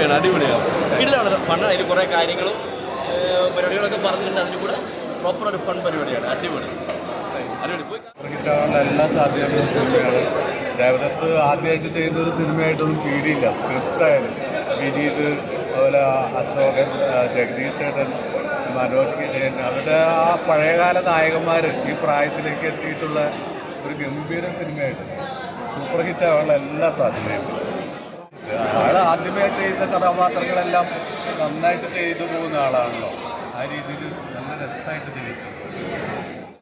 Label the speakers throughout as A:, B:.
A: സിനിമയാണ് അടിപൊളിയാണ്. ഇതിലാണ് ഫണ്ട് അതിൽ കുറേ കാര്യങ്ങളും പരിപാടികളൊക്കെ പറഞ്ഞിട്ടുണ്ട്. അതിന് കൂടെ പ്രോപ്പർ ഒരു ഫണ്ട് പരിപാടിയാണ്. അടിപൊളി.
B: എല്ലാ സാധ്യതകളും സിനിമയാണ്. ഡയറക്ടർ ആദ്യമായിട്ട് ചെയ്യുന്ന ഒരു സിനിമയായിട്ടൊന്നും കീഴിയില്ല സ്ക്രിപ്റ്റ് ആയാലും. വിനീത് അതുപോലെ അശോകൻ ജഗദീഷ് ചേട്ടൻ മനോജ് കിജയൻ അവരുടെ ആ പഴയകാല നായകന്മാർ ഈ പ്രായത്തിലേക്ക് എത്തിയിട്ടുള്ള ഒരു ഗംഭീര സിനിമയായിട്ട്. സൂപ്പർ ഹിറ്റ് ആവാനുള്ള എല്ലാ സാധ്യതയുണ്ട് ആൾ ആദ്യമേ ചെയ്യുന്ന കഥാപാത്രങ്ങളെല്ലാം നന്നായിട്ട് ചെയ്തു പോകുന്ന ആളാണല്ലോ. ആ രീതിയിൽ നല്ല രസമായിട്ട് ജീവിക്കും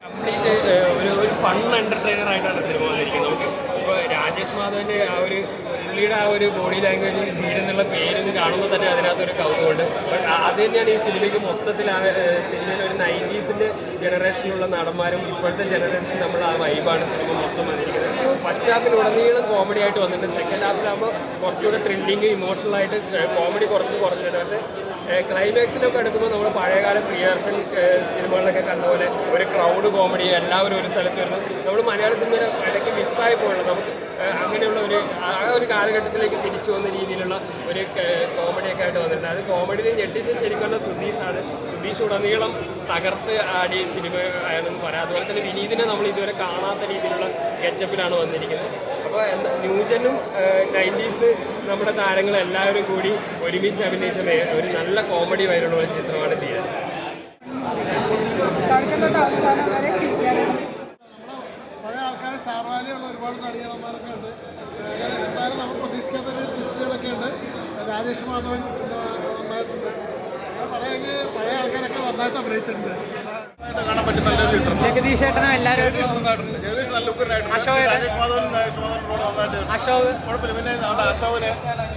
C: കംപ്ലീറ്റ് ഒരു ഒരു ഫൺ എന്റർടൈനർ ആയിട്ടാണ് സിനിമ നമുക്ക് ഇപ്പോൾ രാജേഷ് മാധവന്റെ ആ ഒരു പുള്ളിയുടെ ആ ഒരു ബോഡി ലാംഗ്വേജ് വീടെന്നുള്ള പേരെന്ന് കാണുമ്പോൾ തന്നെ അതിനകത്തൊരു കൗതുകമുണ്ട്. ബട്ട് അത് തന്നെയാണ് ഈ സിനിമയ്ക്ക് മൊത്തത്തിൽ ആ സിനിമയിൽ ഒരു നയന്റീസിന്റെ ജനറേഷനിലുള്ള നടന്മാരും ഇപ്പോഴത്തെ ജനറേഷൻ നമ്മൾ ആ വൈബാണ് സിനിമ മൊത്തം വന്നിരിക്കുന്നത്. ഫസ്റ്റ് ഹാഫിൽ ഉടനീളം കോമഡി ആയിട്ട് വന്നിട്ടുണ്ട്. സെക്കൻഡ് ഹാഫിലാകുമ്പോൾ കുറച്ചുകൂടെ ത്രില്ലിങ് ഇമോഷണലായിട്ട് കോമഡി കുറച്ച് കുറഞ്ഞിട്ടുണ്ട്. പക്ഷേ ക്ലൈമാക്സിനൊക്കെ എടുക്കുമ്പോൾ നമ്മൾ പഴയകാല പ്രിയദർശൻ സിനിമകളിലൊക്കെ കണ്ട പോലെ ക്രൗഡ് കോമഡി എല്ലാവരും ഒരു സ്ഥലത്ത് വരുന്നു. നമ്മൾ മലയാള സിനിമയിൽ ഇടയ്ക്ക് മിസ്സായി പോയുള്ളൂ നമുക്ക് അങ്ങനെയുള്ള ഒരു ആ ഒരു കാലഘട്ടത്തിലേക്ക് തിരിച്ചു വന്ന രീതിയിലുള്ള ഒരു കോമഡിയൊക്കെ ആയിട്ട് വന്നിട്ടുണ്ട്. അത് കോമഡിയിൽ ഞെട്ടിച്ച് ശരിക്കുള്ള സുധീഷാണ്. സുധീഷ് ഉടനീളം തകർത്ത് ആടിയ സിനിമ ആണെന്ന് പറയാം. അതുപോലെ തന്നെ വിനീതിനെ നമ്മൾ ഇതുവരെ കാണാത്ത രീതിയിലുള്ള ഗെറ്റപ്പിലാണ് വന്നിരിക്കുന്നത്. അപ്പോൾ എന്താ ന്യൂജനും നയന്റീസ് നമ്മുടെ താരങ്ങളെല്ലാവരും കൂടി ഒരുമിച്ച് അഭിനയിച്ച ഒരു നല്ല കോമഡി വൈലുള്ള ഒരു ചിത്രമാണ് ധീരൻ
D: തുടക്കം തൊട്ട് അവസാനം വരെ
E: പഴയ ആൾക്കാർ സാർവാലിയുള്ള ഒരുപാട് നടികളന്മാരൊക്കെ ഉണ്ട്. എന്തായാലും നമ്മൾ പ്രതീക്ഷിക്കാത്ത ഒരു ട്വിസ്റ്റുകളൊക്കെ ഉണ്ട്. രാജേഷ് മാധവൻ നന്നായിട്ടുണ്ട്. അങ്ങനെ പഴയ ആൾക്കാരൊക്കെ നന്നായിട്ട് അഭിനയിച്ചിട്ടുണ്ട്.
F: കാണാൻ പറ്റുന്ന നല്ലൊരു ചിത്രം
G: ജഗദീഷ് ഏട്ടനും എല്ലാവരും
F: ജഗദീഷ് നന്നായിട്ടുണ്ട്. ജഗദീഷ് നല്ല ഉഗ്രനായിട്ടുണ്ട്
G: അശോക്
F: രാജേഷ് മാധവൻ രാജേഷ് മാധവൻ റോഡ് നന്നായിട്ട്
G: അശോക്.
F: കുഴപ്പമില്ല. പിന്നെ നമ്മുടെ അശോകന്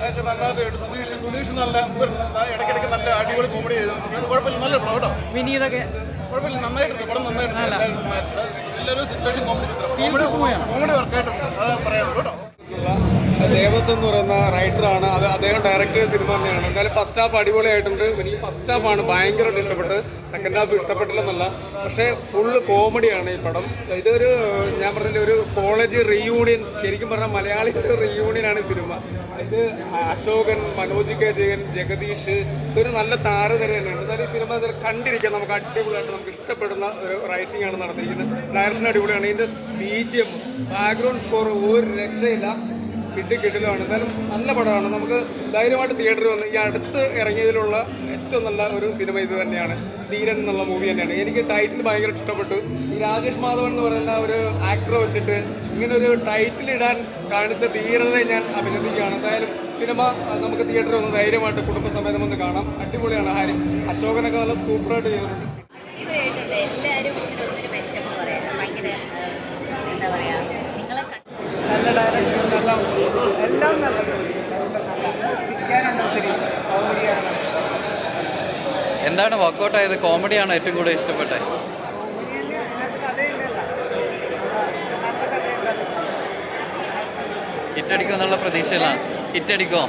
F: ഒക്കെ നന്നായിട്ട് സുധീഷ് സുധീഷ് നല്ല ഉഗ്രൻ ഇടയ്ക്കിടയ്ക്ക് നല്ല അടിപൊളി കോമഡി ചെയ്തു. കുഴപ്പമില്ല. നല്ല പടം കേട്ടോ.
G: വിനീതൊക്കെ
F: കുഴപ്പമില്ല. നന്നായിട്ടുണ്ട്. പടം നന്നായിട്ടുണ്ട്. നല്ലൊരു സിറ്റുവേഷൻ കോമഡി ചിത്രം. കോമഡി കോമഡി വർക്കായിട്ടുണ്ട് അത് പറയാനുള്ളൂ കേട്ടോ.
H: ദേവത്ത് എന്ന് പറയുന്ന റൈറ്ററാണ് അത് അദ്ദേഹം ഡയറക്ടർ സിനിമ തന്നെയാണ്. എന്തായാലും ഫസ്റ്റ് ഹാഫ് അടിപൊളിയായിട്ടുണ്ട്. എനിക്ക് ഫസ്റ്റ് ഹാഫ് ആണ് ഭയങ്കരമായിട്ട് ഇഷ്ടപ്പെട്ട് സെക്കൻഡ് ഹാഫ് ഇഷ്ടപ്പെട്ടില്ലെന്നല്ല. പക്ഷേ ഫുള്ള് കോമഡിയാണ് ഈ പടം. ഇതൊരു ഞാൻ പറഞ്ഞില്ല ഒരു കോളേജ് റീയൂണിയൻ ശരിക്കും പറഞ്ഞാൽ മലയാളികളുടെ റീയൂണിയനാണ് സിനിമ ഇത് അശോകൻ മനോജ് കെ ജയൻ ജഗദീഷ് ഇതൊരു നല്ല താരനിര തന്നെയാണ്. എന്തായാലും ഈ സിനിമ കണ്ടിരിക്കാം. നമുക്ക് അടിപൊളിയായിട്ട് നമുക്ക് ഇഷ്ടപ്പെടുന്ന ഒരു റൈറ്റിംഗ് ആണ് നടന്നിരിക്കുന്നത്. ഡയറക്ഷൻ അടിപൊളിയാണ്. ഇതിന്റെ B G M background score ഒരു രക്ഷയില്ല. കിട്ടി കിട്ടിലാണ്. എന്തായാലും നല്ല പടമാണ്. നമുക്ക് ധൈര്യമായിട്ട് തിയേറ്ററിൽ വന്ന് ഈ അടുത്ത് ഇറങ്ങിയതിലുള്ള ഏറ്റവും നല്ല ഒരു സിനിമ ഇത് തന്നെയാണ്. ധീരൻ എന്നുള്ള മൂവി തന്നെയാണ്. എനിക്ക് ടൈറ്റിൽ ഭയങ്കര ഇഷ്ടപ്പെട്ടു. ഈ രാജേഷ് മാധവൻ എന്ന് പറയുന്ന ഒരു ആക്ടറെ വെച്ചിട്ട് ഇങ്ങനെ ഒരു ടൈറ്റിൽ ഇടാൻ കാണിച്ച ധീരതയെ ഞാൻ അഭിനന്ദിക്കുകയാണ്. എന്തായാലും സിനിമ നമുക്ക് തിയേറ്ററിൽ വന്ന് ധൈര്യമായിട്ട് കുടുംബസമേതം വന്ന് കാണാം. അടിപൊളിയാണ്. ഹാരി അശോകനൊക്കെ നല്ല സൂപ്പറായിട്ട് ചെയ്തിട്ടുണ്ട്
I: അടിപൊളിയായിട്ടുണ്ട് എല്ലാവരും ഒന്നിനൊന്നിന് മെച്ചമെന്ന് പറയാം ഭയങ്കര ഏഹ്, എന്താ പറയാ നിങ്ങളെ കണ്ട്
D: നല്ല ഡയറക്ഷൻ നല്ല എല്ലാം നല്ലത് നല്ല നല്ല ചിരിക്കാനുണ്ട് ഒത്തിരി കോമഡിയാണ്
J: എന്താണ് വർക്കൗട്ട് ആയത് കോമഡിയാണോ ഏറ്റവും കൂടുതൽ ഇഷ്ടപ്പെട്ടത്?
D: ഹിറ്റടിക്കോ അതിനകത്ത് കഥയുണ്ടല്ലോ നല്ല കഥയുണ്ടല്ലോ
J: ഹിറ്റടിക്കുമോ എന്നുള്ള പ്രതീക്ഷയിലാണ്
D: ഹിറ്റടിക്കോ